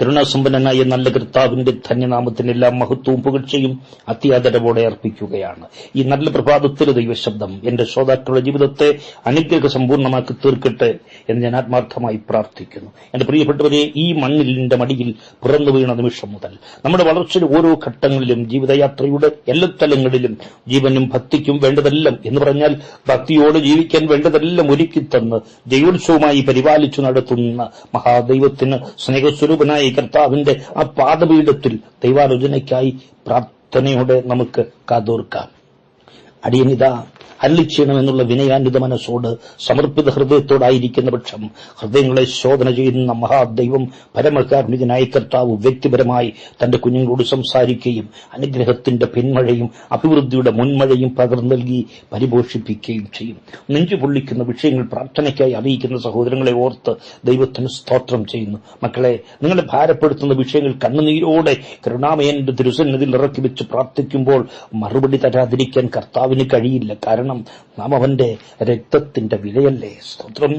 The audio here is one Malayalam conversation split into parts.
കരുണാസമ്പന്നനായ നല്ല കർത്താവിന്റെ ധന്യനാമത്തിന് എല്ലാ മഹത്വവും പുകഴ്ചയും അത്യാദരവോടെ അർപ്പിക്കുകയാണ്. ഈ നല്ല പ്രഭാതത്തിലെ ദൈവശബ്ദം എന്റെ ശ്രോതാക്കളുടെ ജീവിതത്തെ അനുഗ്രഹ സമ്പൂർണമാക്കി തീർക്കട്ടെ എന്ന് ഞാൻ ആത്മാർത്ഥമായി പ്രാർത്ഥിക്കുന്നു. എന്റെ പ്രിയപ്പെട്ടവരെ ഈ മണ്ണിലിന്റെ മടിയിൽ പിറന്നു വീണ നിമിഷം മുതൽ നമ്മുടെ വളർച്ചയുടെ ഓരോ ഘട്ടങ്ങളിലും ജീവിതയാത്രയുടെ എല്ലാ തലങ്ങളിലും ജീവനും ഭക്തിക്കും വേണ്ടതെല്ലാം എന്ന് പറഞ്ഞാൽ ഭക്തിയോട് ജീവിക്കാൻ വേണ്ടതെല്ലാം ഒരുക്കി തന്ന് ജയോത്സവമായി പരിപാലിച്ചു നടത്തുന്ന മഹാദൈവത്തിന് സ്നേഹസ്വരൂപനായ കർത്താവിന്റെ ആ പാദപീഠത്തിൽ ദൈവാലോചനയ്ക്കായി പ്രാർത്ഥനയോടെ നമുക്ക് കാതോർക്കാം. അടിയനിതാ അല്ലി ചെയ്യണമെന്നുള്ള വിനയാന്വിത മനസ്സോട് സമർപ്പിത ഹൃദയത്തോടായിരിക്കുന്ന പക്ഷം ഹൃദയങ്ങളെ ശോധന ചെയ്യുന്ന മഹാദൈവം പരമകാരുണികനായ കർത്താവ് വ്യക്തിപരമായി തന്റെ കുഞ്ഞുങ്ങളോട് സംസാരിക്കുകയും അനുഗ്രഹത്തിന്റെ പിന്മഴയും അഭിവൃദ്ധിയുടെ മുൻമഴയും പകർന്നു നൽകി പരിപോഷിപ്പിക്കുകയും ചെയ്യും. നെഞ്ചു പൊള്ളിക്കുന്ന വിഷയങ്ങൾ പ്രാർത്ഥനയ്ക്കായി അറിയിക്കുന്ന സഹോദരങ്ങളെ ഓർത്ത് ദൈവത്തിന് സ്തോത്രം ചെയ്യുന്നു. മക്കളെ നിങ്ങളെ ഭാരപ്പെടുത്തുന്ന വിഷയങ്ങൾ കണ്ണുനീരോടെ കരുണാമയന്റെ തിരുസന്നിധിയിൽ ഇറക്കി വെച്ച് പ്രാർത്ഥിക്കുമ്പോൾ മറുപടി തരാതിരിക്കാൻ കർത്താവിന് കഴിയില്ല. കാരണം നാം അവന്റെ രക്തത്തിന്റെ വിലയല്ലേ സ്തോത്രം.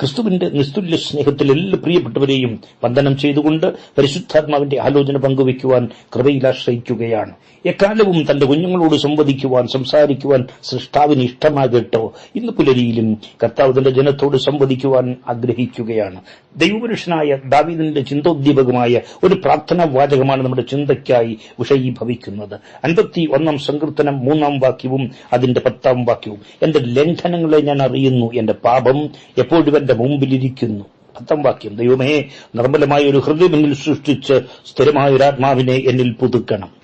ക്രിസ്തുവിന്റെ നിസ്തുല്യ സ്നേഹത്തിൽ എല്ലാ പ്രിയപ്പെട്ടവരെയും വന്ദനം ചെയ്തുകൊണ്ട് പരിശുദ്ധാത്മാവിന്റെ ആലോചന പങ്കുവയ്ക്കുവാൻ കൃപയിൽ ആശ്രയിക്കുകയാണ്. എക്കാലവും തന്റെ കുഞ്ഞുങ്ങളോട് സംവദിക്കുവാൻ സംസാരിക്കുവാൻ സൃഷ്ടാവിന് ഇഷ്ടമാകട്ടോ? ഇന്ന് പുലരിയിലും കർത്താവ് തന്റെ ജനത്തോട് സംവദിക്കുവാൻ ആഗ്രഹിക്കുകയാണ്. ദൈവപുരുഷനായ ദാവീദിന്റെ ചിന്തോദ്ദീപകമായ ഒരു പ്രാർത്ഥനാ വാചകമാണ് നമ്മുടെ ചിന്തയ്ക്കായി വിഷയീഭവിക്കുന്നത്. അൻപത്തി ഒന്നാം സങ്കീർത്തനം മൂന്നാം വാക്യവും അതിന്റെ പത്താം വാക്യവും. എന്റെ ലംഘനങ്ങളെ ഞാൻ അറിയുന്നു എന്റെ പാപം എപ്പോഴും എന്റെ മുമ്പിലിരിക്കുന്നു. പത്താം വാക്യം. ദൈവമേ നിർമ്മലമായ ഒരു ഹൃദയം എന്നിൽ സൃഷ്ടിച്ച് സ്ഥിരമായ ഒരു ആത്മാവിനെ എന്നിൽ പുതുക്കണം.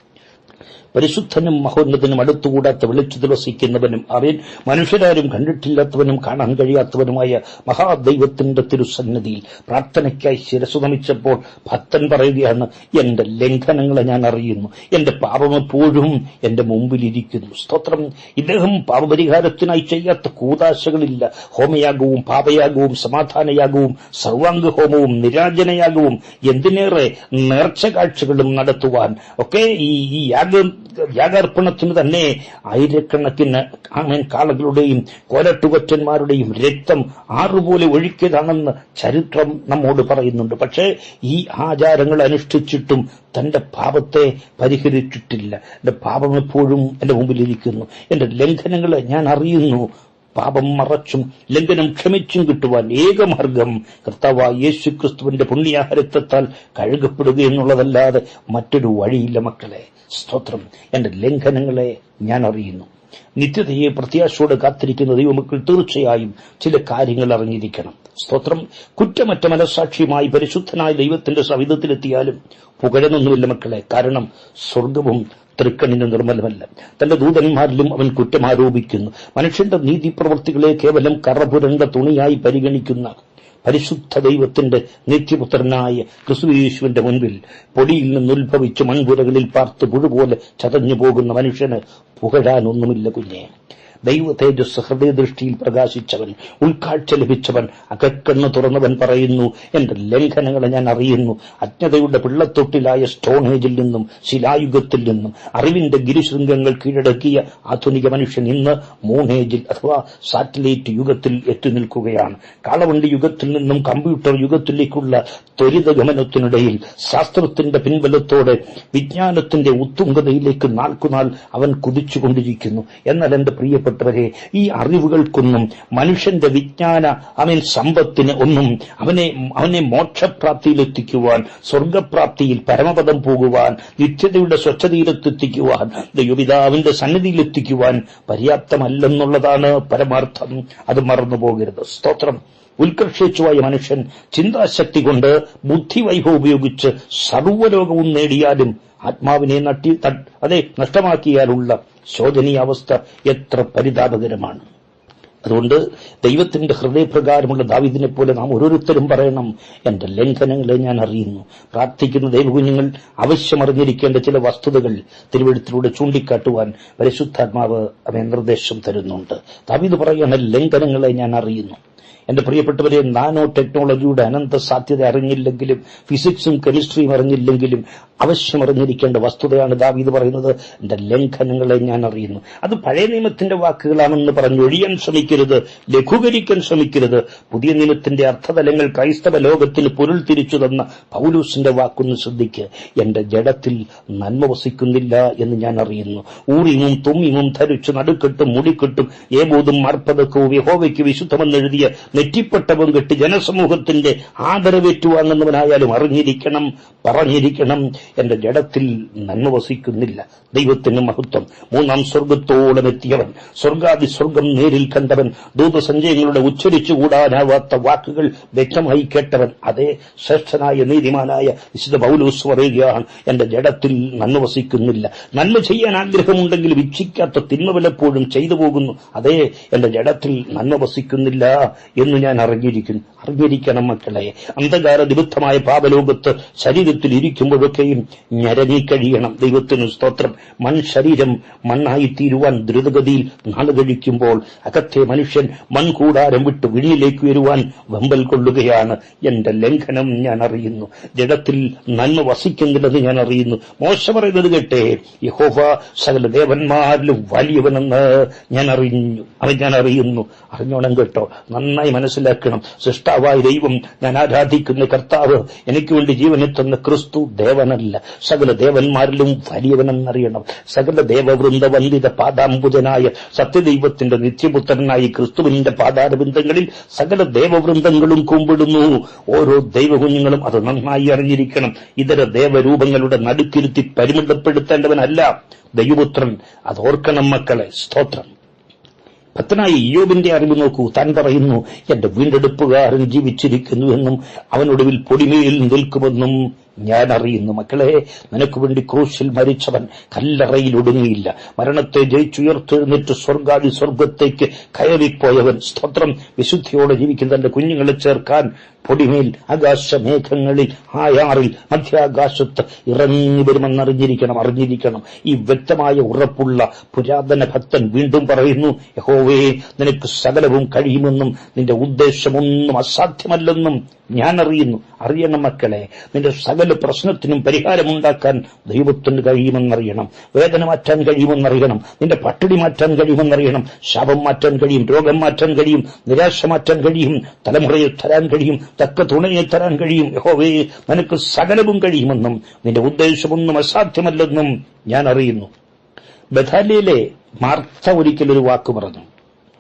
പരിശുദ്ധനും മഹോന്നതനും അടുത്തുകൂടാത്ത വെളിച്ചത്തിൽ വസിക്കുന്നവനും അറിയൻ മനുഷ്യരാരും കണ്ടിട്ടില്ലാത്തവനും കാണാൻ കഴിയാത്തവനുമായ മഹാദൈവത്തിന്റെ തിരുസന്നിധിയിൽ പ്രാർത്ഥനയ്ക്കായി ശിരസുതമിച്ചപ്പോൾ ഭക്തൻ പറയുകയാണ് എന്റെ ലംഘനങ്ങളെ ഞാൻ അറിയുന്നു. എന്റെ പാപം എപ്പോഴും എന്റെ മുമ്പിലിരിക്കുന്നു. സ്തോത്രം. ഇദ്ദേഹം പാപപരിഹാരത്തിനായി ചെയ്യാത്ത കൂതാശകളില്ല. ഹോമയാഗവും പാപയാഗവും സമാധാനയാഗവും സർവാംഗ ഹോമവും നിരാജനയാഗവും. എന്തിനേറെ നേർച്ച കാഴ്ചകളും നടത്തുവാൻ ഒക്കെ ഈ യാഗം യാഗാർപ്പണത്തിന് തന്നെ ആയിരക്കണക്കിന് ആമേൻ കാളകളുടെയും കോലട്ടുകൊറ്റന്മാരുടെയും രക്തം ആറുപോലെ ഒഴുക്കിയതാണെന്ന് ചരിത്രം നമ്മോട് പറയുന്നുണ്ട്. പക്ഷേ ഈ ആചാരങ്ങൾ അനുഷ്ഠിച്ചിട്ടും തന്റെ പാപത്തെ പരിഹരിച്ചിട്ടില്ല. എന്റെ പാപം എപ്പോഴും എന്റെ മുമ്പിലിരിക്കുന്നു. എന്റെ ലംഘനങ്ങളെ ഞാൻ അറിയുന്നു. പാപം മറച്ചും ലംഘനം ക്ഷമിച്ചും കിട്ടുവാൻ ഏകമാർഗം കർത്താവായ യേശു ക്രിസ്തുവിന്റെ പുണ്യാഹരത്വത്താൽ കഴുകപ്പെടുക എന്നുള്ളതല്ലാതെ മറ്റൊരു വഴിയില്ല മക്കളെ. സ്തോത്രം. എന്റെ ലംഘനങ്ങളെ ഞാൻ അറിയുന്നു. നിത്യതയെ പ്രത്യാശയോടെ കാത്തിരിക്കുന്ന ദൈവമക്കൾ തീർച്ചയായും ചില കാര്യങ്ങൾ അറിഞ്ഞിരിക്കണം. സ്തോത്രം. കുറ്റമറ്റ മനസാക്ഷിയുമായി പരിശുദ്ധനായ ദൈവത്തിന്റെ സവിധത്തിലെത്തിയാലും പുകഴനൊന്നുമില്ല മക്കളെ. കാരണം സ്വർഗവും തൃക്കണ്ണിന് നിർമ്മലമല്ല. തന്റെ ദൂതന്മാരിലും അവൻ കുറ്റം ആരോപിക്കുന്നു മനുഷ്യന്റെ നീതിപ്രവൃത്തികളെ കേവലം കറപുരണ്ട തുണിയായി പരിഗണിക്കുന്ന പരിശുദ്ധ ദൈവത്തിന്റെ നിത്യപുത്രനായ ക്രിസ്തുയേശുവിന്റെ മുൻപിൽ പൊടിയിൽ നിന്നുത്ഭവിച്ച് മൺപുരകളിൽ പാർത്ത് പുഴുപോലെ ചതഞ്ഞു പോകുന്ന മനുഷ്യന് പുകഴാനൊന്നുമില്ല കുഞ്ഞെ. ദൈവ തേജസ് ഹൃദയദൃഷ്ടിയിൽ പ്രകാശിച്ചവൻ ഉൾക്കാഴ്ച ലഭിച്ചവൻ അകക്കെന്ന് തുറന്നവൻ പറയുന്നു എന്റെ ലംഘനങ്ങളെ ഞാൻ അറിയുന്നു. അജ്ഞതയുടെ പിള്ളത്തൊട്ടിലായ സ്റ്റോണേജിൽ നിന്നും ശിലായുഗത്തിൽ നിന്നും അറിവിന്റെ ഗിരിശൃംഗങ്ങൾ കീഴടക്കിയ ആധുനിക മനുഷ്യൻ ഇന്ന് മൂണേജിൽ അഥവാ സാറ്റലൈറ്റ് യുഗത്തിൽ എത്തി നിൽക്കുകയാണ്. കാളവണ്ടി യുഗത്തിൽ നിന്നും കമ്പ്യൂട്ടർ യുഗത്തിലേക്കുള്ള ത്വരിതഗമനത്തിനിടയിൽ ശാസ്ത്രത്തിന്റെ പിൻബലത്തോടെ വിജ്ഞാനത്തിന്റെ ഉത്തുംഗതയിലേക്ക് നാൾക്കുനാൾ അവൻ കുതിച്ചുകൊണ്ടിരിക്കുന്നു. എന്നാൽ എന്റെ പ്രിയപ്പെട്ടവരെ ഈ അറിവുകൾക്കൊന്നും മനുഷ്യന്റെ വിജ്ഞാന അവൻ സമ്പത്തിന് ഒന്നും അവനെ അവനെ മോക്ഷപ്രാപ്തിയിലെത്തിക്കുവാൻ സ്വർഗപ്രാപ്തിയിൽ പരമപദം പോകുവാൻ നിത്യതയുടെ സ്വച്ഛതയിലെത്തിക്കുവാൻ ദൈവപിതാവിന്റെ സന്നിധിയിലെത്തിക്കുവാൻ പര്യാപ്തമല്ലെന്നുള്ളതാണ് പരമാർത്ഥം. അത് മറന്നു പോകരുത് സ്തോത്രം. ഉത്കർഷിച്ചുവായ മനുഷ്യൻ ചിന്താശക്തി കൊണ്ട് ബുദ്ധിവൈഭവം ഉപയോഗിച്ച് സർവലോകവും നേടിയാലും ആത്മാവിനെ നട്ടി അതെ നഷ്ടമാക്കിയാലുള്ള ശോചനീയാവസ്ഥ എത്ര പരിതാപകരമാണ്. അതുകൊണ്ട് ദൈവത്തിന്റെ ഹൃദയപ്രകാരമുള്ള ദാവിദിനെ പോലെ നാം ഓരോരുത്തരും പറയണം. എന്റെ ലംഘനങ്ങളെ ഞാൻ അറിയുന്നു. പ്രാർത്ഥിക്കുന്ന ദൈവകുഞ്ഞുങ്ങൾ അവശ്യമറിഞ്ഞിരിക്കേണ്ട ചില വസ്തുതകൾ തിരുവഴുത്തിലൂടെ ചൂണ്ടിക്കാട്ടുവാൻ പരിശുദ്ധാത്മാവ് അവൻ നിർദ്ദേശം തരുന്നുണ്ട്. ദാവിദ് പറയുന്ന ലംഘനങ്ങളെ ഞാൻ അറിയുന്നു. എന്റെ പ്രിയപ്പെട്ടവരെ നാനോ ടെക്നോളജിയുടെ അനന്ത സാധ്യത അറിഞ്ഞില്ലെങ്കിലും ഫിസിക്സും കെമിസ്ട്രിയും അറിഞ്ഞില്ലെങ്കിലും അവശ്യം അറിഞ്ഞിരിക്കേണ്ട വസ്തുതയാണ് ദാവീദ് പറയുന്നത്. എന്റെ ലംഘനങ്ങളെ ഞാൻ അറിയുന്നു. അത് പഴയ നിയമത്തിന്റെ വാക്കുകളാണെന്ന് പറഞ്ഞു ഒഴിയാൻ ശ്രമിക്കരുത് ലഘൂകരിക്കാൻ ശ്രമിക്കരുത്. പുതിയ നിയമത്തിന്റെ അർത്ഥതലങ്ങൾ ക്രൈസ്തവ ലോകത്തിൽ പൊരുൾ തിരിച്ചു തന്ന പൗലൂസിന്റെ വാക്കൊന്ന് ശ്രദ്ധിക്ക്. എന്റെ ജഡത്തിൽ നന്മ വസിക്കുന്നില്ല എന്ന് ഞാൻ അറിയുന്നു. ഊറിയും തുമ്മിയും ധരിച്ചു നടുക്കെട്ടും മുടിക്കെട്ടും ഏബോധും മർപ്പതക്കവും യഹോവയ്ക്ക് വിശുദ്ധമെന്നെഴുതിയ നെറ്റിപ്പട്ടവും കെട്ടി ജനസമൂഹത്തിന്റെ ആദരവേറ്റുവാങ്ങുന്നവനായാലും അറിഞ്ഞിരിക്കണം പറഞ്ഞിരിക്കണം. എന്റെ ജഡത്തിൽ നന്മ വസിക്കുന്നില്ല. ദൈവത്തിന് മഹത്വം. മൂന്നാം സ്വർഗത്തോളം എത്തിയവൻ. സ്വർഗാദി സ്വർഗം നേരിൽ കണ്ടവൻ. ദൂതസഞ്ചയങ്ങളുടെ ഉച്ചരിച്ചുകൂടാനാവാത്ത വാക്കുകൾ വ്യക്തമായി കേട്ടവൻ. അതേ ശ്രേഷ്ഠനായ നീതിമാനായ വിശുദ്ധ പൗലൂസ് പറയുകയാണ് എന്റെ ജഡത്തിൽ നന്മ വസിക്കുന്നില്ല. നന്മ ചെയ്യാൻ ആഗ്രഹമുണ്ടെങ്കിൽ വിക്ഷിക്കാത്ത തിന്മ പലപ്പോഴും ചെയ്തു പോകുന്നു. അതേ എന്റെ ജഡത്തിൽ നന്മ വസിക്കുന്നില്ല എന്ന് ഞാൻ അറിഞ്ഞിരിക്കുന്നു. അറിഞ്ഞിരിക്കണം മക്കളെ. അന്ധകാര നിബുദ്ധമായ പാപലോകത്ത് ശരീരത്തിൽ ഇരിക്കുമ്പോഴൊക്കെയും ഞരങ്ങിക്കഴിയണം ദൈവത്തിന് സ്തോത്രം. മൺ ശരീരം മണ്ണായി തീരുവാൻ ദ്രുതഗതിയിൽ നാൾ കഴിക്കുമ്പോൾ അകത്തെ മനുഷ്യൻ മൺകൂടാരം വിട്ട് വിഴിയിലേക്ക് വരുവാൻ വമ്പൽ കൊള്ളുകയാണ്. എന്റെ ലംഘനം ഞാൻ അറിയുന്നു. ജഡത്തിൽ നന്മ വസിക്കുന്നില്ലെന്ന് ഞാൻ അറിയുന്നു. മോശം പറയുന്നത് കേട്ടെ. യഹോവ സകല ദേവന്മാരിലും വലിയവനെന്ന് ഞാൻ അറിഞ്ഞു. അവൻ ഞാൻ അറിയുന്നു. അറിഞ്ഞോണം കേട്ടോ. നന്നായി മനസ്സിലാക്കണം. സൃഷ്ടാവായ ദൈവം ഞാൻ ആരാധിക്കുന്ന കർത്താവ് എനിക്ക് വേണ്ടി ജീവനെ തന്ന ക്രിസ്തു ദേവനല്ല. സകല ദേവന്മാരിലും വലിയവനെന്നറിയണം. സകല ദേവവൃന്ദ വന്ദിത പാദാംബുജനായ സത്യദൈവത്തിന്റെ നിത്യപുത്രനായി ക്രിസ്തുവിന്റെ പാദാരബിന്ദങ്ങളിൽ സകല ദേവവൃന്ദങ്ങളും കുമ്പിടുന്നു. ഓരോ ദൈവകുഞ്ഞുങ്ങളും അത് നന്നായി അറിഞ്ഞിരിക്കണം. ഇതര ദേവരൂപങ്ങളുടെ നടുക്കിരുത്തി പരിമിതപ്പെടുത്തേണ്ടവനല്ല ദൈവപുത്രൻ. അതോർക്കണം മക്കളെ. സ്തോത്രം. ഭക്തനായ ഇയോബിന്റെ അറിവ് നോക്കൂ. താൻ പറയുന്നു എന്റെ വീണ്ടെടുപ്പുകാരൻ ജീവിച്ചിരിക്കുന്നുവെന്നും അവനൊടുവിൽ പൊടിമയിൽ നിൽക്കുമെന്നും ഞാൻ അറിയുന്നു മക്കളെ നിനക്ക് വേണ്ടി ക്രൂശിൽ മരിച്ചവൻ കല്ലറയിൽ ഒടുങ്ങിയില്ല മരണത്തെ ജയിച്ചുയർത്തെഴുന്നിട്ട് സ്വർഗാദി സ്വർഗത്തേക്ക് കയറിപ്പോയവൻ സ്തോത്രം വിശുദ്ധിയോടെ ജീവിക്കുന്ന തന്റെ കുഞ്ഞുങ്ങളെ ചേർക്കാൻ പൊടിമേൽ ആകാശമേഘങ്ങളിൽ ആയാറിൽ മധ്യാകാശത്ത് ഇറങ്ങി വരുമെന്നറിഞ്ഞിരിക്കണം അറിഞ്ഞിരിക്കണം. ഈ വ്യക്തമായ ഉറപ്പുള്ള പുരാതന ഭക്തൻ വീണ്ടും പറയുന്നു യഹോവേ നിനക്ക് സകലവും കഴിയുമെന്നും നിന്റെ ഉദ്ദേശമൊന്നും അസാധ്യമല്ലെന്നും ഞാൻ അറിയുന്നു അറിയണം മക്കളെ നിന്റെ സകല പ്രശ്നത്തിനും പരിഹാരമുണ്ടാക്കാൻ ദൈവത്തിന് കഴിയുമെന്നറിയണം. വേദന മാറ്റാൻ കഴിയുമെന്നറിയണം. നിന്റെ പട്ടിണി മാറ്റാൻ കഴിയുമെന്നറിയണം. ശാപം മാറ്റാൻ കഴിയും. രോഗം മാറ്റാൻ കഴിയും. നിരാശ മാറ്റാൻ കഴിയും. തലമുറയെ തരാൻ കഴിയും. തക്ക തുണയെ തരാൻ കഴിയും. യഹോവേ നിനക്ക് സകലവും കഴിയുമെന്നും നിന്റെ ഉദ്ദേശമൊന്നും അസാധ്യമല്ലെന്നും ഞാൻ അറിയുന്നു. ബഥാലിയിലെ മാർത്ത ഒരിക്കലൊരു വാക്ക് പറഞ്ഞു.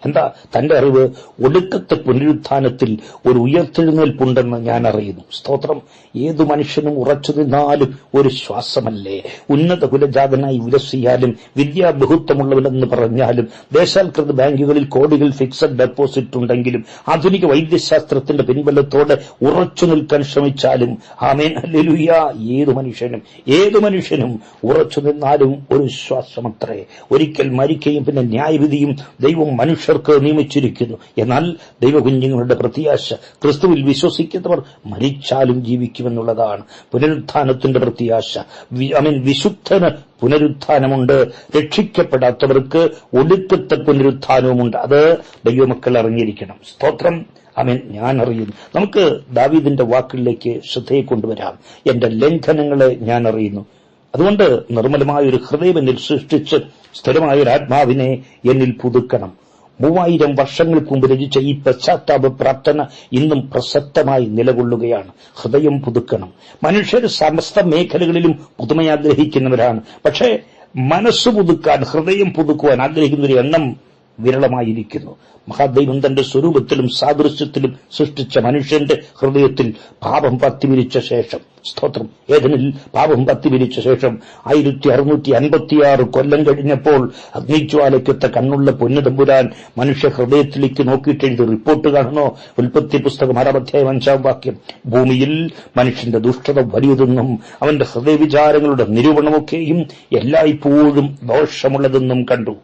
എന്താ തന്റെ അറിവ്? ഒടുക്കത്തെ പുനരുത്ഥാനത്തിൽ ഒരു ഉയർത്തെഴുന്നേൽപ്പുണ്ടെന്ന് ഞാൻ അറിയുന്നു സ്തോത്രം. ഏതു മനുഷ്യനും ഉറച്ചു നിന്നാലും ഒരു ശ്വാസമല്ലേ? ഉന്നത കുലജാതനായി വിലസിയാലും വിദ്യാബഹുത്വമുള്ളവനെന്ന് പറഞ്ഞാലും ദേശാൽകൃത ബാങ്കുകളിൽ കോടികൾ ഫിക്സഡ് ഡെപ്പോസിറ്റ് ഉണ്ടെങ്കിലും ആധുനിക വൈദ്യശാസ്ത്രത്തിന്റെ പിൻബലത്തോടെ ഉറച്ചു നിൽക്കാൻ ശ്രമിച്ചാലും ആമേൻ ഹല്ലേലൂയ. ഏതു മനുഷ്യനും ഏതു മനുഷ്യനും ഉറച്ചു നിന്നാലും ഒരു ശ്വാസമത്രേ. ഒരിക്കൽ മരിക്കുകയും പിന്നെ ന്യായവിധിയും ദൈവം മനുഷ്യർക്ക് നിയമിച്ചിരിക്കുന്നു. എന്നാൽ ദൈവകുഞ്ഞുങ്ങളുടെ പ്രത്യാശ ക്രിസ്തുവിൽ വിശ്വസിക്കുന്നവർ മരിച്ചാലും ജീവിക്കുമെന്നുള്ളതാണ് പുനരുത്ഥാനത്തിന്റെ പ്രത്യാശ. I mean വിശുദ്ധന് പുനരുത്ഥാനമുണ്ട്. രക്ഷിക്കപ്പെടാത്തവർക്ക് ഒടുക്കത്തെ പുനരുത്ഥാനവുമുണ്ട്. അത് ദൈവമക്കൾ അറിഞ്ഞിരിക്കണം. സ്തോത്രം. അമീൻ ഞാൻ അറിയുന്നു. നമുക്ക് ദാവീദിന്റെ വാക്കുകളിലേക്ക് ശ്രദ്ധയെ കൊണ്ടുവരാം. എന്റെ ലംഘനങ്ങളെ ഞാൻ അറിയുന്നു. അതുകൊണ്ട് നിർമ്മലമായ ഒരു ഹൃദയം എന്നിൽ സൃഷ്ടിച്ച് സ്ഥിരമായ ഒരു ആത്മാവിനെ എന്നിൽ പുതുക്കണം. മൂവായിരം വർഷങ്ങൾക്ക് മുമ്പ് രചിച്ച ഈ പശ്ചാത്താപ പ്രാർത്ഥന ഇന്നും പ്രസക്തമായി നിലകൊള്ളുകയാണ്. ഹൃദയം പുതുക്കണം. മനുഷ്യർ സമസ്ത മേഖലകളിലും പുതുമയാഗ്രഹിക്കുന്നവരാണ് പക്ഷേ മനസ്സ് പുതുക്കാൻ ഹൃദയം പുതുക്കുവാൻ ആഗ്രഹിക്കുന്നൊരു എണ്ണം വിരളമായിരിക്കുന്നു. മഹാദൈവം തന്റെ സ്വരൂപത്തിലും സാദൃശ്യത്തിലും സൃഷ്ടിച്ച മനുഷ്യന്റെ ഹൃദയത്തിൽ പാപം പത്തിവിരിച്ച ശേഷം സ്തോത്രം. ഏതനിൽ പാപം പത്തി വിരിച്ച ശേഷം ആയിരത്തി അറുന്നൂറ്റി അൻപത്തിയാറ് കൊല്ലം കഴിഞ്ഞപ്പോൾ അഗ്നിജ്വാലയ്ക്കൊത്ത കണ്ണുള്ള പൊന്നുതമ്പുരാൻ മനുഷ്യ ഹൃദയത്തിലേക്ക് നോക്കിയിട്ടെഴുതി റിപ്പോർട്ട് കാണണോ? ഉൽപ്പത്തി പുസ്തകം അറബധ്യായം അഞ്ചാം വാക്യം. ഭൂമിയിൽ മനുഷ്യന്റെ ദുഷ്ടത വലിയതെന്നും അവന്റെ ഹൃദയവിചാരങ്ങളുടെ നിരൂപണമൊക്കെയും എല്ലായ്പ്പോഴും ദോഷമുള്ളതെന്നും കണ്ടു.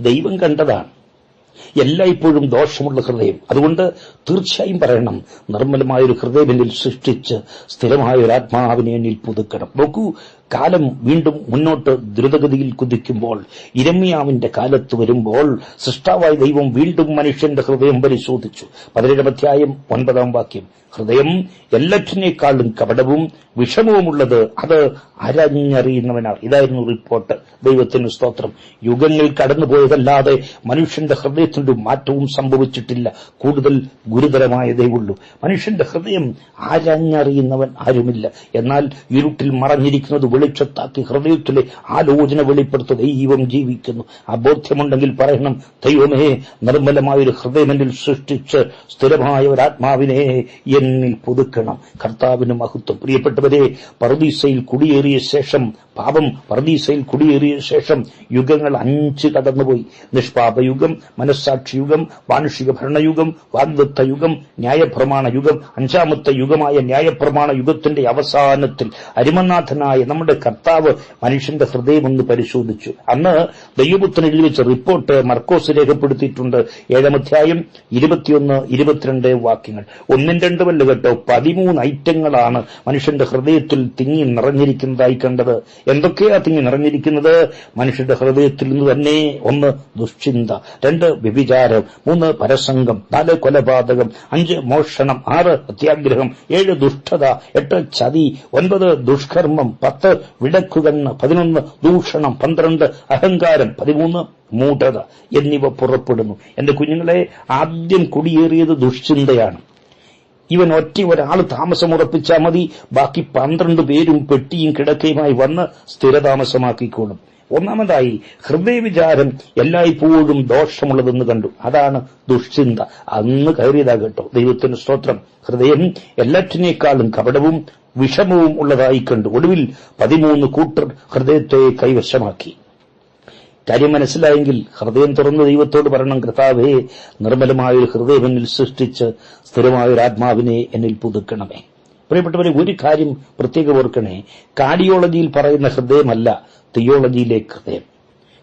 ദൈവം കണ്ടതാണ്. എല്ലായ്പ്പോഴും ദോഷമുള്ള ഹൃദയം. അതുകൊണ്ട് തീർച്ചയായും പറയണം നിർമ്മലമായൊരു ഹൃദയം എന്നിൽ സൃഷ്ടിച്ച് സ്ഥിരമായ ഒരു ആത്മാവിനെ എന്നിൽ പുതുക്കണം. നോക്കൂ കാലം വീണ്ടും മുന്നോട്ട് ദ്രുതഗതിയിൽ കുതിക്കുമ്പോൾ ഇരമ്യാവിന്റെ കാലത്ത് വരുമ്പോൾ സൃഷ്ടാവായ ദൈവം വീണ്ടും മനുഷ്യന്റെ ഹൃദയം പരിശോധിച്ചു. പതിനേഴാം അധ്യായം ഒൻപതാം വാക്യം. ഹൃദയം എല്ലാറ്റിനേക്കാളും കപടവും വിഷമവുമുള്ളത് അത് അരഞ്ഞറിയുന്നവനാണ് ഇതായിരുന്നു റിപ്പോർട്ട്. ദൈവത്തിന് സ്തോത്രം. യുഗങ്ങൾ കടന്നുപോയതല്ലാതെ മനുഷ്യന്റെ ഹൃദയത്തിന്റെ മാറ്റവും സംഭവിച്ചിട്ടില്ല. കൂടുതൽ ഗുരുതരമായതേ ഉള്ളൂ മനുഷ്യന്റെ ഹൃദയം ആരഞ്ഞറിയുന്നവൻ ആരുമില്ല. എന്നാൽ ഇരുട്ടിൽ മറഞ്ഞിരിക്കുന്നത് വെളിച്ചത്താക്കി ഹൃദയത്തിലെ ആലോചന വെളിപ്പെടുത്ത ദൈവം ജീവിക്കുന്നു. അബോധ്യമുണ്ടെങ്കിൽ പറയണം ദൈവമേ നിർമ്മലമായൊരു ഹൃദയമെന്നിൽ സൃഷ്ടിച്ച് സ്ഥിരമായ ഒരാത്മാവിനെ എന്നിൽ പുതുക്കണം. കർത്താവിന് മഹത്വം. പ്രിയപ്പെട്ടവരെ പർദീസയിൽ കുടിയേറിയ ശേഷം പാപം പർദീസയിൽ കുടിയേറിയ ശേഷം യുഗങ്ങൾ അഞ്ച് കടന്നുപോയി. നിഷ്പാപയുഗം മനസ്സാക്ഷി യുഗം വാനുഷിക ഭരണയുഗം വാഗ്ദത്ത യുഗം ന്യായപ്രമാണ യുഗം അഞ്ചാമത്തെ യുഗമായ ന്യായപ്രമാണ യുഗത്തിന്റെ അവസാനത്തിൽ അരിമനാഥനായ നമ്മുടെ കർത്താവ് മനുഷ്യന്റെ ഹൃദയം ഒന്ന് പരിശോധിച്ചു. അന്ന് ദൈവപുത്രൻ എഴുതി വെച്ച റിപ്പോർട്ട് മർക്കോസ് രേഖപ്പെടുത്തിയിട്ടുണ്ട്. ഏഴമധ്യായം ഇരുപത്തിയൊന്ന് ഇരുപത്തിരണ്ട് വാക്യങ്ങൾ. ഒന്നും രണ്ടുമല്ല കേട്ടോ പതിമൂന്ന് ഐറ്റങ്ങളാണ് മനുഷ്യന്റെ ഹൃദയത്തിൽ തിങ്ങി നിറഞ്ഞിരിക്കുന്നതായി കണ്ടത്. എന്തൊക്കെയാ തിങ്ങി നിറഞ്ഞിരിക്കുന്നത്? മനുഷ്യന്റെ ഹൃദയത്തിൽ നിന്ന് തന്നെ ഒന്ന് ദുശ്ചിന്ത രണ്ട് വ്യഭിചാരം മൂന്ന് പരസംഗം നാല് കൊലപാതകം അഞ്ച് മോഷണം ആറ് അത്യാഗ്രഹം ഏഴ് ദുഷ്ടത എട്ട് ചതി ഒൻപത് ദുഷ്കർമ്മം പത്ത് വിടക്കുകണ്ണ് പതിനൊന്ന് ദൂഷണം പന്ത്രണ്ട് അഹങ്കാരം പതിമൂന്ന് മൂഢത എന്നിവ പുറപ്പെടുന്നു. എന്റെ കുഞ്ഞുങ്ങളെ ആദ്യം കുടിയേറിയത് ദുഷ്ചിന്തയാണ്. ഇവൻ ഒറ്റ ഒരാൾ താമസമുറപ്പിച്ചാൽ മതി. ബാക്കി പന്ത്രണ്ട് പേരും പെട്ടിയും കിടക്കയുമായി വന്ന് സ്ഥിരതാമസമാക്കിക്കോളും. ഒന്നാമതായി ഹൃദയവിചാരം എല്ലായ്പ്പോഴും ദോഷമുള്ളതെന്ന് കണ്ടു. അതാണ് ദുഷ്ചിന്ത. അന്ന് കയറിയതാ കേട്ടോ. ദൈവത്തിന് സ്തോത്രം. ഹൃദയം എല്ലാറ്റിനേക്കാളും കപടവും വിഷമവും ഉള്ളതായി കണ്ടു. ഒടുവിൽ പതിമൂന്ന് കൂട്ടർ ഹൃദയത്തെ കൈവശമാക്കി. കാര്യം മനസ്സിലായെങ്കിൽ ഹൃദയം തുറന്ന് ദൈവത്തോട് പറയണം കർത്താവേ നിർമ്മലമായൊരു ഹൃദയം എന്നിൽ സൃഷ്ടിച്ച് സ്ഥിരമായ ഒരു ആത്മാവിനെ എന്നിൽ പുതുക്കണമേ. പ്രിയപ്പെട്ടവരെ ഒരു കാര്യം പ്രത്യേകം ഓർക്കണേ. കാർഡിയോളജിയിൽ പറയുന്ന ഹൃദയമല്ല തിയോളജിയിലെ ഹൃദയം.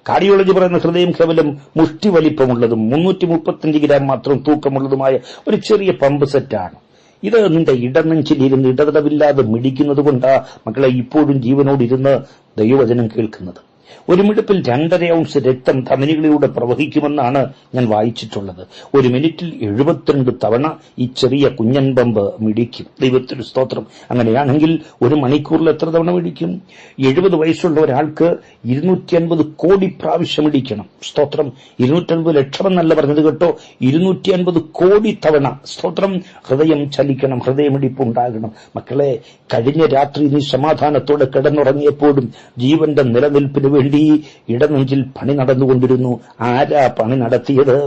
കാർഡിയോളജി പറയുന്ന ഹൃദയം കേവലം മുഷ്ടി വലിപ്പമുള്ളതും മുന്നൂറ്റി മുപ്പത്തഞ്ച് ഗ്രാം മാത്രം തൂക്കമുള്ളതുമായ ഒരു ചെറിയ പമ്പ് സെറ്റാണ്. ഇത് നിന്റെ ഇടനെഞ്ചിലിരുന്ന് ഇടതടവില്ലാതെ മിടിക്കുന്നത് കൊണ്ടാ മക്കളെ ഇപ്പോഴും ജീവനോടിരുന്ന് ദൈവവചനം കേൾക്കുന്നത്. ഒരു മിടുപ്പിൽ രണ്ടര ഔൺസ് രക്തം ധമനികളിലൂടെ പ്രവഹിക്കുമെന്നാണ് ഞാൻ വായിച്ചിട്ടുള്ളത്. ഒരു മിനിറ്റിൽ എഴുപത്തിരണ്ട് തവണ ഈ ചെറിയ കുഞ്ഞൻ പമ്പ് മിടിക്കും. ദൈവത്തിന് സ്തോത്രം. അങ്ങനെയാണെങ്കിൽ ഒരു മണിക്കൂറിൽ എത്ര തവണ മിടിക്കും? എഴുപത് വയസ്സുള്ള ഒരാൾക്ക് ഇരുന്നൂറ്റി അൻപത് കോടി പ്രാവശ്യം ഇടിക്കണം സ്തോത്രം. ഇരുന്നൂറ്റൻപത് ലക്ഷമെന്നല്ല പറഞ്ഞത് കേട്ടോ. ഇരുന്നൂറ്റി അൻപത് കോടി തവണ. സ്തോത്രം. ഹൃദയം ചലിക്കണം. ഹൃദയമിടിപ്പ് ഉണ്ടാകണം മക്കളെ കഴിഞ്ഞ രാത്രി നീ സമാധാനത്തോടെ കിടന്നുറങ്ങിയപ്പോഴും ജീവന്റെ നിലനിൽപ്പിന് വേണ്ടി ഇടനെഞ്ചിൽ പണി നടന്നുകൊണ്ടിരുന്നു. ആരാ പണി നടത്തിയത്?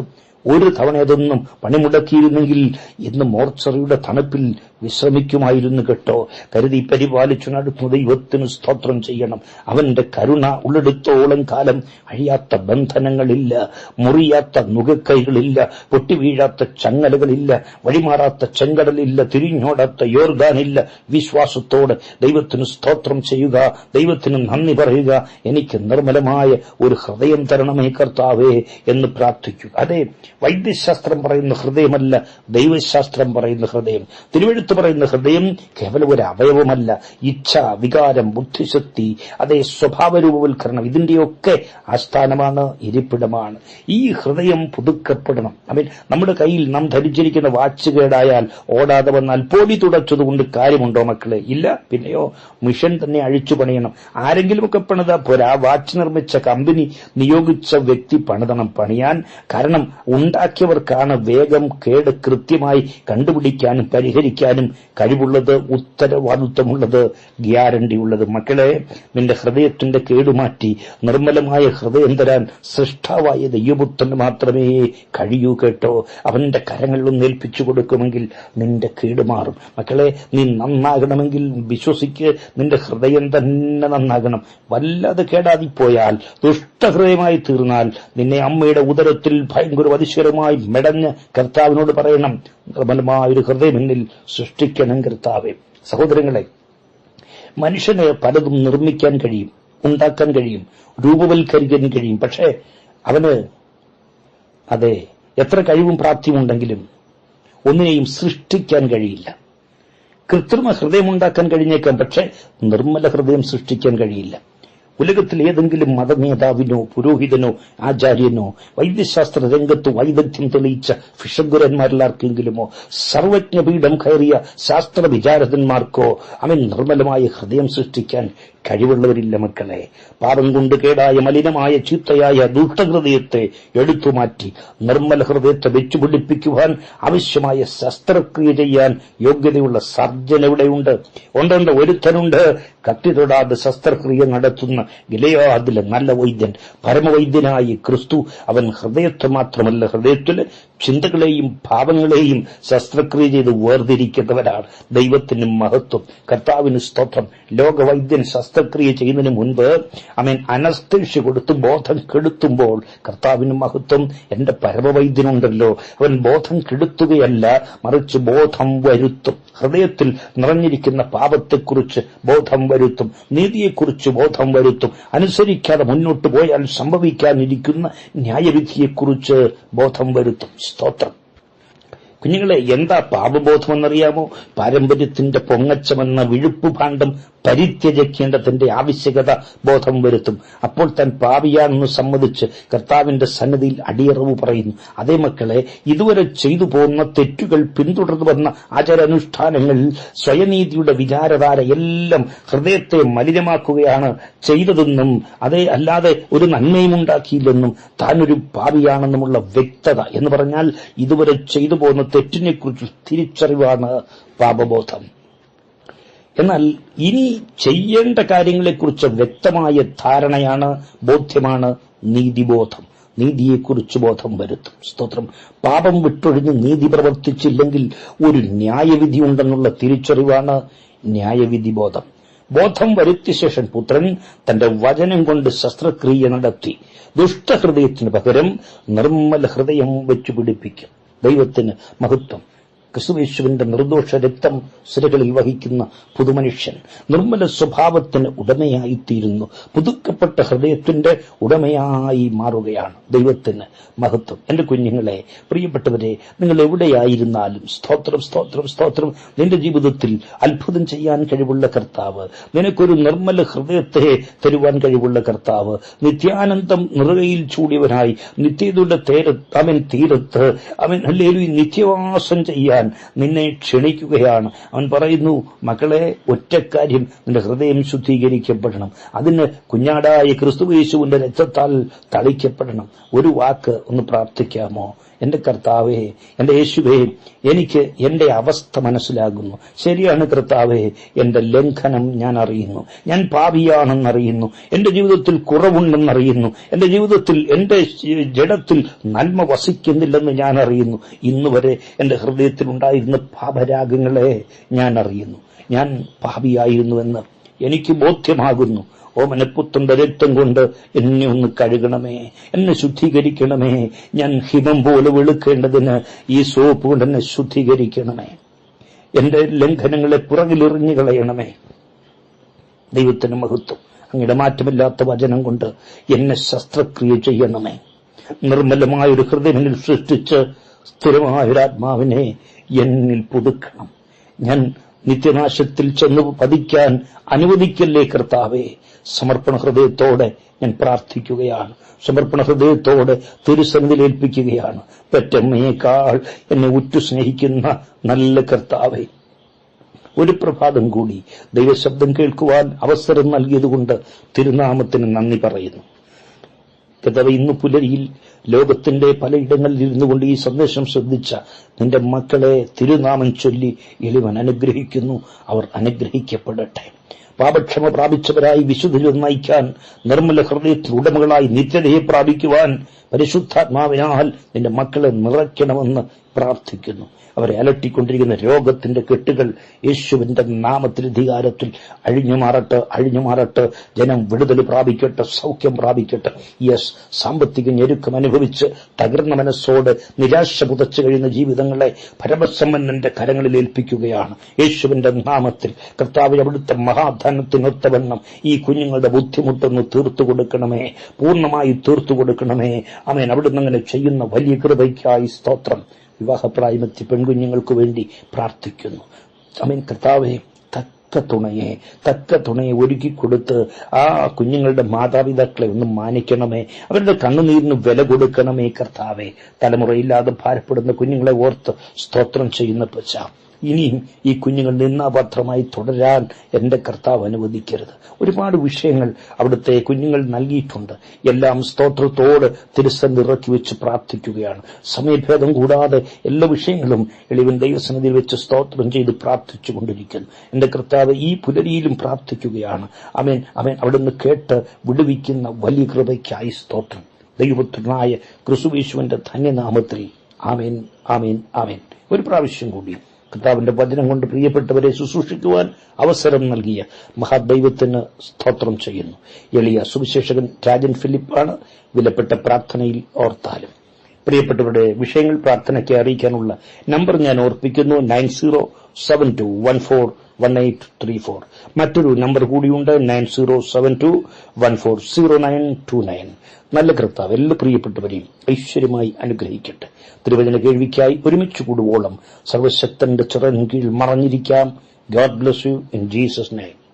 ഒരു തവണ അതൊന്നും പണിമുടക്കിയിരുന്നെങ്കിൽ ഇന്ന് മോർച്ചറിയുടെ തണുപ്പിൽ വിശ്രമിക്കുമായിരുന്നു കേട്ടോ. കരുതി പരിപാലിച്ചു നടത്തുന്ന ദൈവത്തിന് സ്തോത്രം ചെയ്യണം. അവന്റെ കരുണ ഉള്ളെടുത്തോളം കാലം അഴിയാത്ത ബന്ധനങ്ങളില്ല മുറിയാത്ത നുകക്കൈകളില്ല പൊട്ടിവീഴാത്ത ചങ്ങലകളില്ല വഴിമാറാത്ത ചെങ്കടലില്ല തിരിഞ്ഞോടാത്ത യോർഗാനില്ല വിശ്വാസത്തോടെ ദൈവത്തിന് സ്തോത്രം ചെയ്യുക ദൈവത്തിന് നന്ദി പറയുക എനിക്ക് നിർമ്മലമായ ഒരു ഹൃദയം തരണമേ കർത്താവേ എന്ന് പ്രാർത്ഥിക്കുക. അതെ വൈദ്യശാസ്ത്രം പറയുന്ന ഹൃദയമല്ല ദൈവശാസ്ത്രം പറയുന്ന ഹൃദയം. തിരുവഴുത്ത് പറയുന്ന ഹൃദയം കേവലം ഒരു അവയവമല്ല. ഇച്ഛ വികാരം ബുദ്ധിശക്തി അതേ സ്വഭാവ രൂപവൽക്കരണം ഇതിന്റെയൊക്കെ ആസ്ഥാനമാണ് ഇരിപ്പിടമാണ്. ഈ ഹൃദയം പുതുക്കപ്പെടണം. ഐ മീൻ നമ്മുടെ കയ്യിൽ നാം ധരിച്ചിരിക്കുന്ന വാച്ച് കേടായാൽ ഓടാതെ വന്നാൽ പൊടി തുടച്ചതുകൊണ്ട് കാര്യമുണ്ടോ മക്കളെ? ഇല്ല. പിന്നെയോ മിഷൻ തന്നെ അഴിച്ചു പണിയണം. ആരെങ്കിലുമൊക്കെ പണിതാ പോരാ. വാച്ച് നിർമ്മിച്ച കമ്പനി നിയോഗിച്ച വ്യക്തി പണിതണം. പണിയാൻ കാരണം ഉണ്ടാക്കിയവർക്കാണ് വേഗം കേട് കൃത്യമായി കണ്ടുപിടിക്കാനും പരിഹരിക്കാനും കഴിവുള്ളത് ഉത്തരവാദിത്വമുള്ളത് ഗ്യാരണ്ടി ഉള്ളത് മക്കളെ നിന്റെ ഹൃദയത്തിന്റെ കേടുമാറ്റി നിർമ്മലമായ ഹൃദയം തരാൻ സൃഷ്ടാവായ ദൈവപുത്രന് മാത്രമേ കഴിയൂ കേട്ടോ. അവന്റെ കരങ്ങളിലും ഏൽപ്പിച്ചു കൊടുക്കുമെങ്കിൽ നിന്റെ കേടുമാറും മക്കളെ നീ നന്നാകണമെങ്കിൽ വിശ്വസിക്ക് നിന്റെ ഹൃദയം തന്നെ നന്നാകണം. വല്ലാതെ കേടാതിപ്പോയാൽ ദുഷ്ടഹൃദയമായി തീർന്നാൽ നിന്നെ അമ്മയുടെ ഉദരത്തിൽ ഭയങ്കര അതിശ്വരമായി മെടഞ്ഞ് കർത്താവിനോട് പറയണം. നിർമ്മലമായ ഒരു ഹൃദയം എന്നിൽ സൃഷ്ടിക്കണം കർത്താവെ. സഹോദരങ്ങളെ മനുഷ്യന് പലതും നിർമ്മിക്കാൻ കഴിയും ഉണ്ടാക്കാൻ കഴിയും രൂപവൽക്കരിക്കാൻ കഴിയും. പക്ഷേ അവന് അതെ എത്ര കഴിവും പ്രാപ്തിയുമുണ്ടെങ്കിലും ഒന്നിനെയും സൃഷ്ടിക്കാൻ കഴിയില്ല. കൃത്രിമ ഹൃദയമുണ്ടാക്കാൻ കഴിഞ്ഞേക്കാം പക്ഷെ നിർമ്മല ഹൃദയം സൃഷ്ടിക്കാൻ കഴിയില്ല. ഉലകത്തിൽ ഏതെങ്കിലും മതനേതാവിനോ പുരോഹിതനോ ആചാര്യനോ വൈദ്യശാസ്ത്ര രംഗത്ത് വൈദഗ്ധ്യം തെളിയിച്ച ഫിഷഗുരന്മാരിലാർക്കെങ്കിലുമോ സർവജ്ഞപീഠം കയറിയ ശാസ്ത്ര വിചാരകന്മാർക്കോ അവൻ നിർമ്മലമായ ഹൃദയം സൃഷ്ടിക്കാൻ കഴിവുള്ളവരില്ല മക്കളെ. പാപം കൊണ്ട് കേടായ മലിനമായ ചീത്തയായ ദുഷ്ടഹൃദയത്തെ എടുത്തുമാറ്റി നിർമ്മല ഹൃദയത്തെ വെച്ചുപിടിപ്പിക്കുവാൻ ആവശ്യമായ ശസ്ത്രക്രിയ ചെയ്യാൻ യോഗ്യതയുള്ള സർജൻ എവിടെയുണ്ട്? ഉണ്ടുണ്ട് ഒരുത്തനുണ്ട്. കത്തി തൊടാതെ ശസ്ത്രക്രിയ നടത്തുന്ന ഗിലയാദിലെ നല്ല വൈദ്യൻ പരമവൈദ്യനായി ക്രിസ്തു അവൻ ഹൃദയത്തെ മാത്രമല്ല ഹൃദയത്തിലെ ചിന്തകളെയും ഭാവങ്ങളെയും ശസ്ത്രക്രിയ ചെയ്ത് വേർതിരിക്കുന്നവരാണ് ദൈവത്തിന് മഹത്വം കർത്താവിന് സ്തോത്രം ലോകവൈദ്യൻ ശസ്ത്രക്രിയ ചെയ്യുന്നതിന് മുൻപ് അവൻ അനസ്തേഷ്യ കൊടുത്ത് ബോധം കെടുത്തുമ്പോൾ കർത്താവിന് മഹത്വം എന്റെ പരമവൈദ്യനുണ്ടല്ലോ അവൻ ബോധം കെടുത്തുകയല്ല മറിച്ച് ബോധം വരുത്തും. ഹൃദയത്തിൽ നിറഞ്ഞിരിക്കുന്ന പാപത്തെക്കുറിച്ച് ബോധം വരുത്തും. നീതിയെക്കുറിച്ച് ബോധം വരുത്തും. അനുസരിക്കാതെ മുന്നോട്ട് പോയാൽ സംഭവിക്കാനിരിക്കുന്ന ന്യായവിധിയെക്കുറിച്ച് ബോധം വരുത്തും. സ്തോത്രം. കുഞ്ഞുങ്ങളെ എന്താ പാപബോധമെന്നറിയാമോ? പാരമ്പര്യത്തിന്റെ പൊങ്ങച്ചമെന്ന വിഴുപ്പ് ഭാണ്ഡം പരിത്യജിക്കേണ്ടതിന്റെ ആവശ്യകത ബോധം വരുത്തും. അപ്പോൾ താൻ പാപിയാണെന്ന് സമ്മതിച്ച് കർത്താവിന്റെ സന്നദ്ധിയിൽ അടിയറവ് പറയുന്നു. അതേ മക്കളെ ഇതുവരെ ചെയ്തു പോകുന്ന തെറ്റുകൾ പിന്തുടർന്നു വന്ന ആചാരാനുഷ്ഠാനങ്ങളിൽ സ്വയനീതിയുടെ വിചാരധാര എല്ലാം ഹൃദയത്തെ മലിനമാക്കുകയാണ് ചെയ്തതെന്നും അതേ അല്ലാതെ ഒരു നന്മയും ഉണ്ടാക്കിയില്ലെന്നും താനൊരു പാവിയാണെന്നുമുള്ള വ്യക്തത എന്ന് പറഞ്ഞാൽ ഇതുവരെ ചെയ്തു പോകുന്ന തെറ്റിനെക്കുറിച്ച് തിരിച്ചറിവാണ് പാപബോധം. എന്നാൽ ഇനി ചെയ്യേണ്ട കാര്യങ്ങളെക്കുറിച്ച് വ്യക്തമായ ധാരണയാണ് ബോധ്യമാണ് നീതിബോധം. നീതിയെക്കുറിച്ച് ബോധം വരുത്തും. സ്തോത്രം. പാപം വിട്ടൊഴിഞ്ഞ് നീതി പ്രവർത്തിച്ചില്ലെങ്കിൽ ഒരു ന്യായവിധി ഉണ്ടെന്നുള്ള തിരിച്ചറിവാണ് ന്യായവിധി ബോധം. ബോധം വരുത്തിയ ശേഷം പുത്രൻ തന്റെ വചനം കൊണ്ട് ശസ്ത്രക്രിയ നടത്തി. ദുഷ്ടഹൃദയത്തിന് പകരം നിർമ്മല ഹൃദയം വെച്ചു പിടിപ്പിക്കും ദൈവത്തിന് മഹത്വം. ക്രിസ്തുവേശുവിന്റെ നിർദോഷ രക്തം സിരകളിൽ വഹിക്കുന്ന പുതുമനുഷ്യൻ. നിർമ്മല സ്വഭാവത്തിന് ഉടമയായിത്തീരുന്നു. പുതുക്കപ്പെട്ട ഹൃദയത്തിന്റെ ഉടമയായി മാറുകയാണ് ദൈവത്തിന് മഹത്വം. എന്റെ കുഞ്ഞുങ്ങളെ പ്രിയപ്പെട്ടവരെ നിങ്ങൾ എവിടെയായിരുന്നാലും സ്തോത്രം സ്തോത്രം സ്തോത്രം. നിന്റെ ജീവിതത്തിൽ അത്ഭുതം ചെയ്യാൻ കഴിവുള്ള കർത്താവ്. നിനക്കൊരു നിർമ്മല ഹൃദയത്തെ തരുവാൻ കഴിവുള്ള കർത്താവ്. നിത്യാനന്ദം നിറകയിൽ ചൂടിയവനായി നിത്യതയുടെ തേരത്ത് അവൻ തീരത്ത് അവൻ അല്ലെങ്കിൽ നിത്യവാസം ചെയ്യാൻ നിന്നെ ക്ഷണിക്കുകയാണ്. അവൻ പറയുന്നു മക്കളെ ഒറ്റക്കാര്യം നിന്റെ ഹൃദയം ശുദ്ധീകരിക്കപ്പെടണം. അതിന് കുഞ്ഞാടായ ക്രിസ്തുവേശുവിന്റെ രക്തത്താൽ തളിക്കപ്പെടണം. ഒരു വാക്ക് ഒന്ന് പ്രാർത്ഥിക്കാമോ? എന്റെ കർത്താവേ എന്റെ യേശുവേ എനിക്ക് എന്റെ അവസ്ഥ മനസ്സിലാകുന്നു. ശരിയാണ് കർത്താവേ എന്റെ ലംഘനം ഞാൻ അറിയുന്നു. ഞാൻ പാപിയാണെന്നറിയുന്നു. എന്റെ ജീവിതത്തിൽ കുറവുണ്ടെന്നറിയുന്നു. എന്റെ ജീവിതത്തിൽ എന്റെ ജഡത്തിൽ നന്മ വസിക്കുന്നില്ലെന്ന് ഞാൻ അറിയുന്നു. ഇന്നുവരെ എന്റെ ഹൃദയത്തിൽ ഉണ്ടായിരുന്ന പാപരാഗങ്ങളെ ഞാൻ അറിയുന്നു. ഞാൻ പാപിയായിരുന്നുവെന്ന് എനിക്ക് ബോധ്യമാകുന്നു. ഓമനപ്പുത്തന്റെ രക്തം കൊണ്ട് എന്നെ ഒന്ന് കഴുകണമേ എന്നെ ശുദ്ധീകരിക്കണമേ. ഞാൻ ഹിമം പോലെ വെളുക്കേണ്ടതിന് ഈ സോപ്പ് കൊണ്ട് എന്നെ ശുദ്ധീകരിക്കണമേ. എന്റെ ലംഘനങ്ങളെ പുറകിലെറിഞ്ഞു കളയണമേ. ദൈവത്തിന് മഹത്വം. അങ്ങയുടെ മാറ്റമില്ലാത്ത വചനം കൊണ്ട് എന്നെ ശസ്ത്രക്രിയ ചെയ്യണമേ. നിർമ്മലമായൊരു ഹൃദയനിൽ സൃഷ്ടിച്ച് സ്ഥിരമായൊരാത്മാവിനെ എന്നിൽ പുതുക്കണം. ഞാൻ നിത്യനാശത്തിൽ ചെന്ന് പതിക്കാൻ അനുവദിക്കല്ലേ കർത്താവേ? സമർപ്പണ ഹൃദയത്തോടെ ഞാൻ പ്രാർത്ഥിക്കുകയാണ്. സമർപ്പണ ഹൃദയത്തോടെ തിരുസന്നിധിയിൽ ഏൽപ്പിക്കുകയാണ്. പെറ്റമ്മയേക്കാൾ എന്നെ ഉറ്റു സ്നേഹിക്കുന്ന നല്ല കർത്താവെ ഒരു പ്രഭാതം കൂടി ദൈവശബ്ദം കേൾക്കുവാൻ അവസരം നൽകിയതുകൊണ്ട് തിരുനാമത്തിന് നന്ദി പറയുന്നു. കഥവ ഇന്ന് പുലരിയിൽ ലോകത്തിന്റെ പലയിടങ്ങളിൽ ഇരുന്നു കൊണ്ട് ഈ സന്ദേശം ശ്രദ്ധിച്ച നിന്റെ മക്കളെ തിരുനാമം ചൊല്ലി എളിവൻ അനുഗ്രഹിക്കുന്നു. അവർ അനുഗ്രഹിക്കപ്പെടട്ടെ. പാപക്ഷമ പ്രാപിച്ചവരായി വിശുദ്ധിയിൽ നയിക്കാൻ നിർമ്മല ഹൃദയത്തിൽ ഉടമകളായി നിത്യതയെ പ്രാപിക്കുവാൻ പരിശുദ്ധാത്മാവിനാൽ നിന്റെ മക്കളെ നിറയ്ക്കണമെന്ന് പ്രാർത്ഥിക്കുന്നു. അവരെ അലട്ടിക്കൊണ്ടിരിക്കുന്ന രോഗത്തിന്റെ കെട്ടുകൾ യേശുവിന്റെ നാമത്തിൽ അധികാരത്തിൽ അഴിഞ്ഞു മാറട്ടെ അഴിഞ്ഞു മാറട്ടെ. ജനം വിടുതൽ പ്രാപിക്കട്ടെ സൗഖ്യം പ്രാപിക്കട്ടെ. യെസ് സാമ്പത്തിക ഞെരുക്കം അനുഭവിച്ച് തകർന്ന മനസ്സോട് നിരാശ പുതച്ചു കഴിയുന്ന ജീവിതങ്ങളെ പരമസമ്പന്നന്റെ കരങ്ങളിൽ ഏൽപ്പിക്കുകയാണ്. യേശുവിന്റെ നാമത്തിൽ കർത്താവ് അവിടുത്തെ മഹാധനത്തിനൊത്തവണ്ണം ഈ കുഞ്ഞുങ്ങളുടെ ബുദ്ധിമുട്ടൊന്ന് തീർത്തു കൊടുക്കണമേ. പൂർണമായി തീർത്തു കൊടുക്കണമേ. അവൻ അവിടുന്ന് അങ്ങനെ ചെയ്യുന്ന വലിയ കൃപയ്ക്കായി സ്തോത്രം. വിവാഹപ്രായമെത്തി പെൺകുഞ്ഞുങ്ങൾക്ക് വേണ്ടി പ്രാർത്ഥിക്കുന്നു. അമീൻ. കർത്താവെ തക്ക തുണയെ തക്ക തുണയെ ഒരുക്കി കൊടുത്ത് ആ കുഞ്ഞുങ്ങളുടെ മാതാപിതാക്കളെ ഒന്ന് മാനിക്കണമേ. അവരുടെ കണ്ണുനീരിന് വില കൊടുക്കണമേ കർത്താവെ. തലമുറയില്ലാതെ ഭാരപ്പെടുന്ന കുഞ്ഞുങ്ങളെ ഓർത്ത് സ്തോത്രം ചെയ്യുന്ന പച്ച ഇനിയും ഈ കുഞ്ഞുങ്ങൾ നിന്നാപാത്രമായി തുടരാൻ എന്റെ കർത്താവ് അനുവദിക്കരുത്. ഒരുപാട് വിഷയങ്ങൾ അവിടുത്തെ കുഞ്ഞുങ്ങൾ നൽകിയിട്ടുണ്ട്. എല്ലാം സ്തോത്രത്തോട് തിരുസന്ധി ഇറക്കി വെച്ച് പ്രാർത്ഥിക്കുകയാണ്. സമയഭേദം കൂടാതെ എല്ലാ വിഷയങ്ങളും എളിവൻ ദൈവസന്നിധിയിൽ വെച്ച് സ്തോത്രം ചെയ്ത് പ്രാർത്ഥിച്ചു കൊണ്ടിരിക്കുന്നു. എന്റെ കർത്താവ് ഈ പുലരിയിലും പ്രാർത്ഥിക്കുകയാണ്. അവൻ അവൻ അവിടുന്ന് കേട്ട് വിടുവിക്കുന്ന വലിയ കൃപയ്ക്കായി സ്തോത്രം. ദൈവപുത്രനായ ക്രിസുവീശുവിന്റെ ധന്യനാമത്തിൽ ആമേൻ ആമേൻ ആമേൻ. ഒരു പ്രാവശ്യം കൂടി കർത്താവിന്റെ വചനം കൊണ്ട് പ്രിയപ്പെട്ടവരെ ശുശ്രൂഷിക്കുവാൻ അവസരം നൽകിയ മഹാദൈവത്തിന് സ്തോത്രം ചെയ്യുന്നു. എളിയ സുവിശേഷകൻ രാജൻ ആണ് വിലപ്പെട്ട പ്രാർത്ഥനയിൽ ഓർത്താലും. പ്രിയപ്പെട്ടവരുടെ വിഷയങ്ങൾ പ്രാർത്ഥനയ്ക്ക് അറിയിക്കാനുള്ള നമ്പർ ഞാൻ ഓർപ്പിക്കുന്നു. Nine zero seven two one four one eight three four മറ്റൊരു നമ്പർ കൂടിയുണ്ട് nine zero seven two one four zero nine two nine നല്ല കർത്താവ് എല്ലാ പ്രിയപ്പെട്ടവരെയും ഐശ്വര്യമായി അനുഗ്രഹിക്കട്ടെ. തിരുവചന കേൾവിക്കായി ഒരുമിച്ച് കൂടുവോളം സർവശക്തന്റെ ചിറൻ കീഴിൽ മറഞ്ഞിരിക്കാം. God bless you in Jesus name